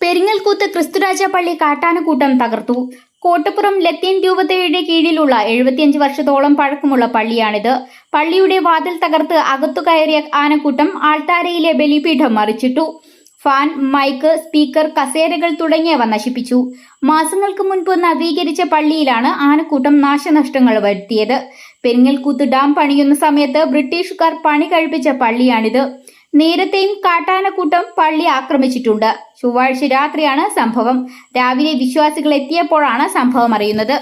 പെരിങ്ങൽകൂത്ത് ക്രിസ്തുരാജ പള്ളി കാട്ടാനക്കൂട്ടം തകർത്തു. കോട്ടപ്പുറം ലത്തീൻ രൂപതയുടെ കീഴിലുള്ള എഴുപത്തിയഞ്ച് വർഷത്തോളം പഴക്കമുള്ള പള്ളിയാണിത്. പള്ളിയുടെ വാതിൽ തകർത്ത് അകത്തു കയറിയ ആനക്കൂട്ടം ആൾത്താരയിലെ ബലിപീഠം മറിച്ചിട്ടു. ഫാൻ മൈക്ക് സ്പീക്കർ കസേരകൾ തുടങ്ങിയവ നശിപ്പിച്ചു. മാസങ്ങൾക്ക് മുൻപ് നവീകരിച്ച പള്ളിയിലാണ് ആനക്കൂട്ടം നാശനഷ്ടങ്ങൾ വരുത്തിയത്. പെരിങ്ങൽകൂത്ത് ഡാം പണിയുന്ന സമയത്ത് ബ്രിട്ടീഷുകാർ പണി കഴിപ്പിച്ച പള്ളിയാണിത്. നേരത്തെയും കാട്ടാനക്കൂട്ടം പള്ളി ആക്രമിച്ചിട്ടുണ്ട്. ചൊവ്വാഴ്ച രാത്രിയാണ് സംഭവം. രാവിലെ വിശ്വാസികൾ എത്തിയപ്പോഴാണ് സംഭവം അറിയുന്നത്.